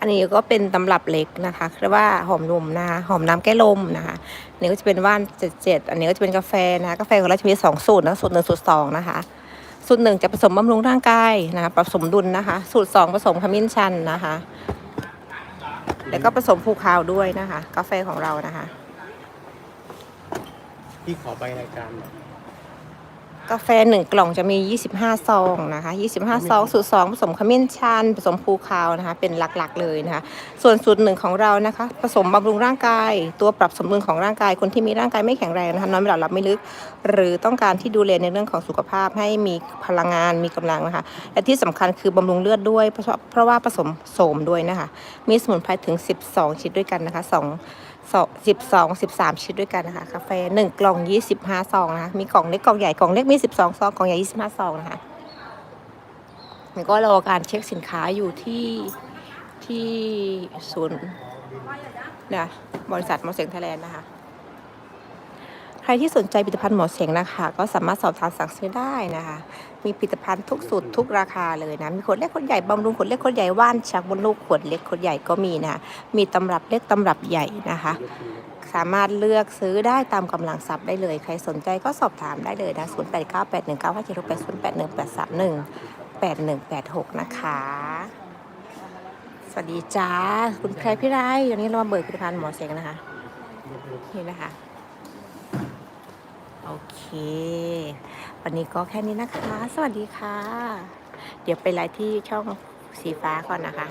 อันนี้ก็เป็นตำรับเล็กนะคะเรียกว่าหอมนมนะคะหอมน้ำแก้ลมนะคะอันนี้ก็จะเป็นว่านเจ็ดเจ็ดอันนี้ก็จะเป็นกาแฟนะะกาแฟของเราจะมีสองสูตรนะสูตรหนึ่งสูตรสองนะคะสูตรหนึ่งจะผสมบำรุงร่างกายนะคะผสมดุลนะคะ สูตรสองผสมขมิ้นชันนะคะ แล้วก็ผสมภูคาวด้วยนะคะ กาแฟของเรานะคะ พี่ขอไปรายการหน่อย กาแฟหนึ่งกล่องจะมี 25 ซองนะคะ 25 ซอง สูตร 2 ผสมขมิ้นชัน ผสมภูคาวนะคะ เป็นหลักๆเลยนะคะ ส่วนสูตรหนึ่งของเรานะคะ ผสมบำรุงร่างกาย ตัวปรับสมดุลของร่างกาย คนที่มีร่างกายไม่แข็งแรงนะคะ นอนไม่หลับหลับไม่ลึก หรือต้องการที่ดูแลในเรื่องของสุขภาพให้มีพลังงาน มีกำลังนะคะ และที่สำคัญคือบำรุงเลือดด้วย เพราะเพราะว่าผสมโสมด้วยนะคะ มีสมุนไพรถึง 12 ชนิดด้วยกันนะคะ2สิบสองสิบสามชิ้นด้วยกันนะคะ กาแฟหนึ่งกล่องยี่สิบห้าซองนะคะ มีกล่องเล็กกล่องใหญ่ กล่องเล็กมีสิบสองซองของใหญ่ยี่สิบห้าซองนะคะแล้วก็รอการเช็คสินค้าอยู่ที่ที่ศูนย์นะบริษัทมอเสียงไทยแลนด์นะคะ ใครที่สนใจผลิตภัณฑ์หมอเสียงนะคะ ก็สามารถสอบถามสั่งซื้อได้นะคะ มีผลิตภัณฑ์ทุกสูตรทุกราคาเลยนะ มีขวดเล็กขวดใหญ่บำรุงขวดเล็กขวดใหญ่ว่านชักบนลูกขวดเล็กขวดใหญ่ก็มีนะมีตำรับเล็กตำรับใหญ่นะคะ สามารถเลือกซื้อได้ตามกำลังทรัพย์ได้เลย ใครสนใจก็สอบถามได้เลยนะ0 8 9 8 1 9 5 7 6 8 0 8 1 8 3 1 8 1 8 6 นะคะสวัสดีจ้า คุณแพรพี่ไรวันนี้เรามาเบิกผลิตภัณฑ์หมอเสงนะคะ นี่นะคะ โอเค วันนี้ก็แค่นี้นะคะ สวัสดีค่ะ เดี๋ยวไปไลฟ์ที่ช่องสีฟ้าก่อนนะคะ